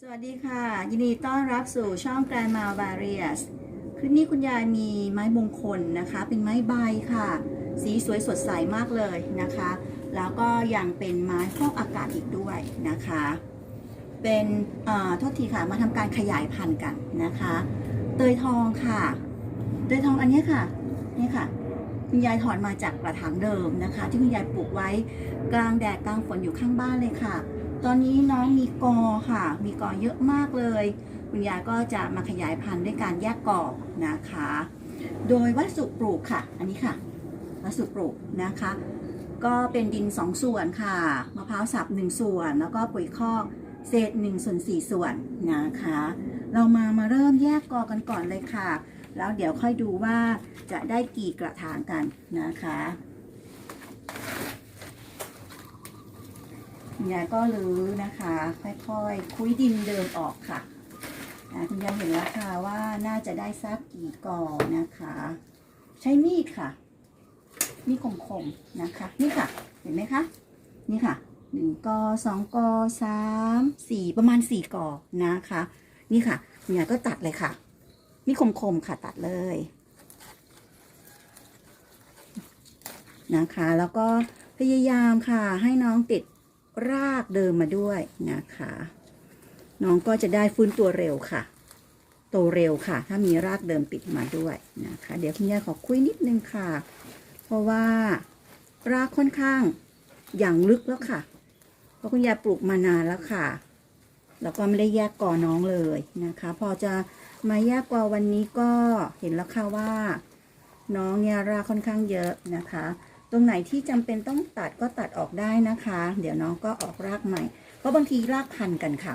สวัสดีค่ะ ยินดีต้อนรับสู่ช่อง Grandma Various คลิปนี้คุณยายมีไม้มงคลนะคะ เป็นไม้ใบค่ะ สีสวยสดใสมากเลยนะคะ แล้วก็ยังเป็นไม้ฟอกอากาศอีกด้วยนะคะ เป็นเอ่อโทษทีค่ะมาทำการขยายพันธุ์กันนะคะ เตยทองค่ะ เตยทองอันนี้ค่ะนี่ค่ะคุณยายถอนมาจากกระถางเดิมนะคะ ที่คุณยายปลูกไว้กลางแดดกลางฝนอยู่ข้างบ้านเลยค่ะ ตอนนี้น้องมีกอค่ะ มีกอเยอะมากเลย คุณยายก็จะมาขยายพันธุ์ด้วยการแยกกอนะคะ โดยวัสดุปลูกค่ะ อันนี้ค่ะวัสดุปลูกนะคะ ก็เป็นดิน 2 ส่วนค่ะมะพร้าวสับ1ส่วน แล้วก็ปุ๋ยคอกเศษ1ส่วน4ส่วนนะคะ เรามามาเริ่มแยกกอกันก่อนเลยค่ะ แล้วเดี๋ยวค่อยดูว่าจะได้กี่กระถางกันนะคะ คุณยายก็รื้อนะคะ ค่อยๆ คุยดินเดิมออกค่ะคุณยายเห็นแล้วค่ะว่าน่าจะได้สักกี่กอนะคะ ใช้มีดค่ะ มีดคมๆนะคะ นี่ค่ะ เห็นไหมคะ นี่ค่ะหนึ่งกอสองกอสามสี่ประมาณสี่กอนะคะ นี่ค่ะคุณยายก็ตัดเลยค่ะ มีดคมๆค่ะตัดเลยนะคะ แล้วก็พยายามค่ะให้น้องติด รากเดิมมาด้วยนะคะ น้องก็จะได้ฟื้นตัวเร็วค่ะ โตเร็วค่ะ ถ้ามีรากเดิมติดมาด้วยนะคะ เดี๋ยวคุณยายขอคุยนิดนึงค่ะ เพราะว่ารากค่อนข้างอย่างลึกแล้วค่ะ เพราะคุณยายปลูกมานานแล้วค่ะ แล้วก็ไม่ได้แยกกอน้องเลยนะคะ พอจะมาแยกกอวันนี้ก็เห็นแล้วค่ะว่า น้องเนี่ยรากค่อนข้างเยอะนะคะ รงไหนที่จำเป็นต้องตัดก็ตัดออกได้นะคะ เดี๋ยวน้องก็ออกรากใหม่ เพราะบางทีรากพันกันค่ะ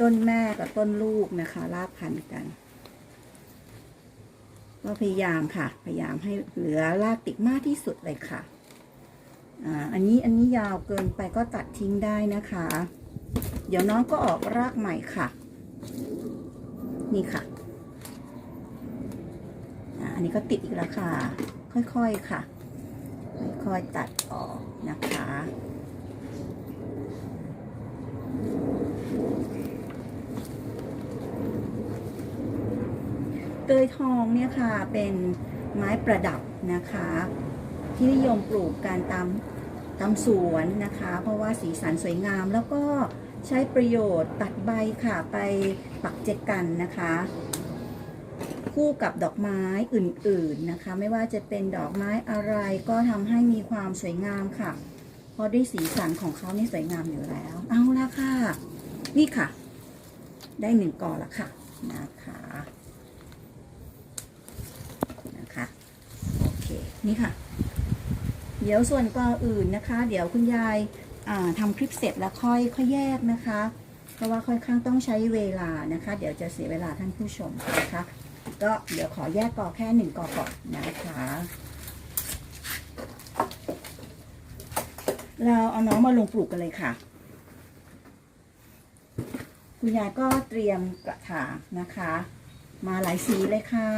ต้นแม่กับต้นลูกนะคะ รากพันกันก็พยายามค่ะ พยายามให้เหลือรากติดมากที่สุดเลยค่ะอ่าอันนี้อันนี้ยาวเกินไปก็ตัดทิ้งได้นะคะ เดี๋ยวน้องก็ออกรากใหม่ค่ะ นี่ค่ะอันนี้ก็ติดอีกแล้วค่ะ ค่อยๆค่ะ ค่อยตัดออกนะคะ เตยทองเนี่ยค่ะเป็นไม้ประดับนะคะ ที่นิยมปลูกกันตามตามสวนนะคะ เพราะว่าสีสันสวยงามแล้วก็ใช้ประโยชน์ตัดใบค่ะไปปักเจกันนะคะ คู่กับดอกไม้อื่นๆนะคะ ไม่ว่าจะเป็นดอกไม้อะไรก็ทำให้มีความสวยงามค่ะ เพราะด้วยสีสันของเขานี่สวยงามอยู่แล้ว เอาละค่ะ นี่ค่ะ ได้หนึ่งกอละค่ะนะคะนะคะโอเคนี่ค่ะ เดี๋ยวส่วนกออื่นนะคะ เดี๋ยวคุณยายาทำคลิปเสร็จแล้วค่อยค่อยแยกนะคะ เพราะว่าค่อนข้างต้องใช้เวลานะคะ เดี๋ยวจะเสียเวลาท่านผู้ชมนะคะ ก็เดี๋ยวขอแยกกอแค่หนึ่งกอก่อนนะคะ เราเอาน้องมาลงปลูกกันเลยค่ะ คุณยายก็เตรียมกระถางนะคะ มาหลายสีเลยค่ะ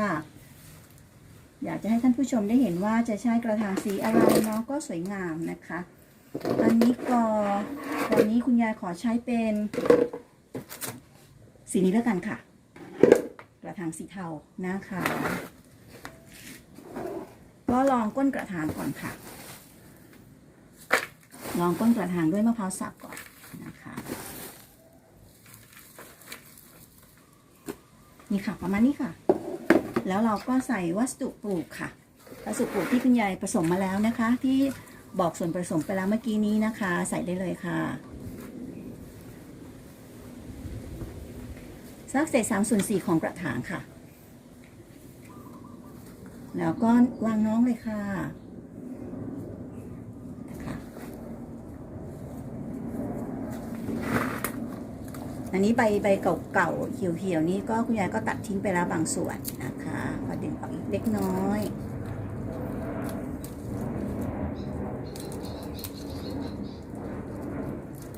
อยากจะให้ท่านผู้ชมได้เห็นว่าจะใช้กระถางสีอะไรเนาะก็สวยงามนะคะ อันนี้ก็วันนี้คุณยายขอใช้เป็นสีนี้แล้วกันค่ะ ระถางสีเทานะคะ ก็ลองก้นกระถางก่อนค่ะ ลองก้นกระถางด้วยมะพร้าวสับก่อนนะคะ นี่ค่ะประมาณนี้ค่ะ แล้วเราก็ใส่วัสดุปลูกค่ะ วัสดุปลูกที่คุณยายผสมมาแล้วนะคะ ที่บอกส่วนผสมไปแล้วเมื่อกี้นี้นะคะ ใส่ได้เลยค่ะ สักเศษสามส่วนสี่ของกระถางค่ะ แล้วก็วางน้องเลยค่ะนะคะอันนี้ใบใบเก่าๆเขียวๆนี้ก็คุณยายก็ตัดทิ้งไปแล้วบางส่วนนะคะพอดึงออกอีกเล็กน้อย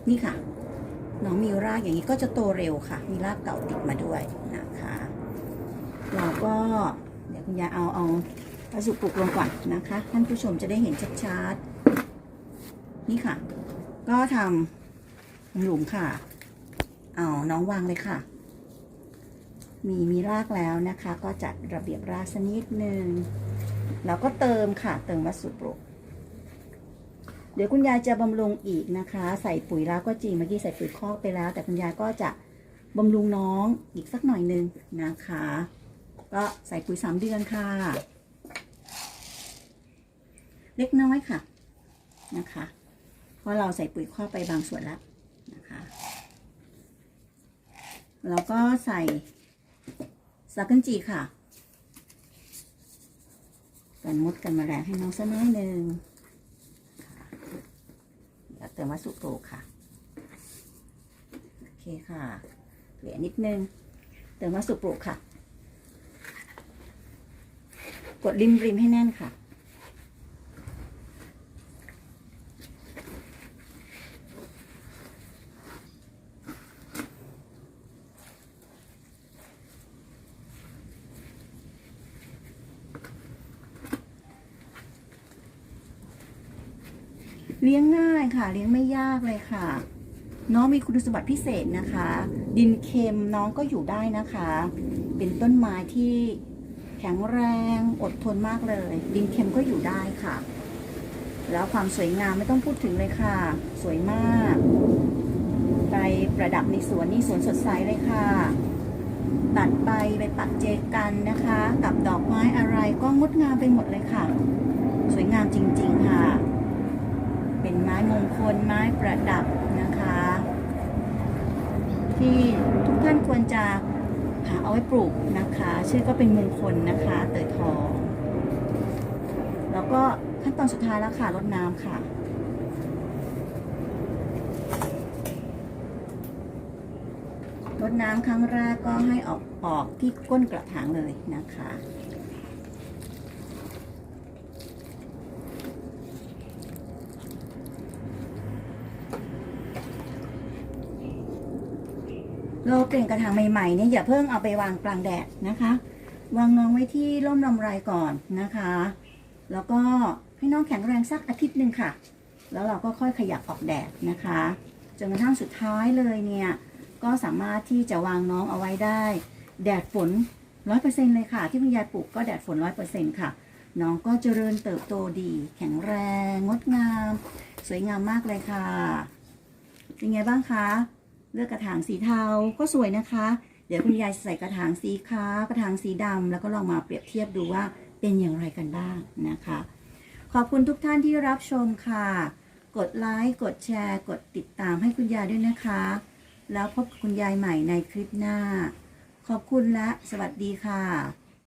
นี่ค่ะ น้องมีรากอย่างนี้ก็จะโตเร็วค่ะ มีรากเก่าติดมาด้วยนะคะเราก็เดี๋ยวคุณยายเอาเอาวัสดุปลูกลงก่อนนะคะ ท่านผู้ชมจะได้เห็นชัดๆนี่ค่ะ ก็ทำหลุมค่ะ เอาน้องวางเลยค่ะ มีมีรากแล้วนะคะ ก็จัดระเบียบรากสักนิดนึงแล้วก็เติมค่ะ เติมวัสดุปลูก เดี๋ยวคุณยายจะบำรุงอีกนะคะ ใส่ปุ๋ยแล้วก็จริงเมื่อกี้ใส่ปุ๋ยคอกไปแล้ว แต่คุณยายก็จะบำรุงน้องอีกสักหน่อยนึงนะคะ ก็ใส่ปุ๋ยสามเดือนค่ะ เล็กน้อยค่ะนะคะเพราะเราใส่ปุ๋ยคอกไปบางส่วนแล้วนะคะแล้วก็ใส่สากันจีค่ะกันมดกันมาแมลงให้น้องสักน้อยหนึ่ง มวัสดุปลูกค่ะ โอเคค่ะ เหลือนิดนึงเติมมาสุโปรค่ะ กดริมริมให้แน่นค่ะ เลี้ยงง่ายค่ะ เลี้ยงไม่ยากเลยค่ะ น้องมีคุณสมบัติพิเศษนะคะ ดินเค็มน้องก็อยู่ได้นะคะ เป็นต้นไม้ที่แข็งแรงอดทนมากเลย ดินเค็มก็อยู่ได้ค่ะ แล้วความสวยงามไม่ต้องพูดถึงเลยค่ะ สวยมาก ไปประดับในสวนนี่สวนสดใสเลยค่ะตัดใบไปปักเจกันนะคะ กับดอกไม้อะไรก็งดงามไปหมดเลยค่ะ สวยงามจริงๆค่ะ เป็นไม้ม งคลไม้ประดับนะคะ ที่ทุกท่านควรจะหาเอาไว้ปลูกนะคะ ชื่อก็เป็นมงคลนะคะเตยทอง แล้วก็ขั้นตอนสุดท้ายแล้วค่ะรดน้ำค่ะรดน้ำครั้งแรกก็ให้ออกออกที่ก้นกระถางเลยนะคะ เราเปลี่ยนกระถางใหม่ๆเนี่ยอย่าเพิ่งเอาไปวางกลางแดดนะคะ วางน้องไว้ที่ร่มลำไรก่อนนะคะ แล้วก็ให้น้องแข็งแรงสักอาทิตย์หนึ่งค่ะ แล้วเราก็ค่อยขยับออกแดดนะคะจนกระทั่งสุดท้ายเลยเนี่ยก็สามารถที่จะวางน้องเอาไว้ได้ แดดฝนร้อยเปอร์เซ็นเลยค่ะ ที่คุณยายปลูกก็แดดฝนร้อยเปอร์เซ็นค่ะ น้องก็เจริญเติบโตดี แข็งแรง งดงาม สวยงามมากเลยค่ะ เป็นไงบ้างคะ เลือกกระถางสีเทาก็สวยนะคะ เดี๋ยวคุณยายใส่กระถางสีขาวกระถางสีดำแล้วก็ลองมาเปรียบเทียบดูว่าเป็นอย่างไรกันบ้างนะคะ ขอบคุณทุกท่านที่รับชมค่ะ กดไลค์กดแชร์ กดติดตามให้คุณยายด้วยนะคะ แล้วพบกับคุณยายใหม่ในคลิปหน้า ขอบคุณและสวัสดีค่ะ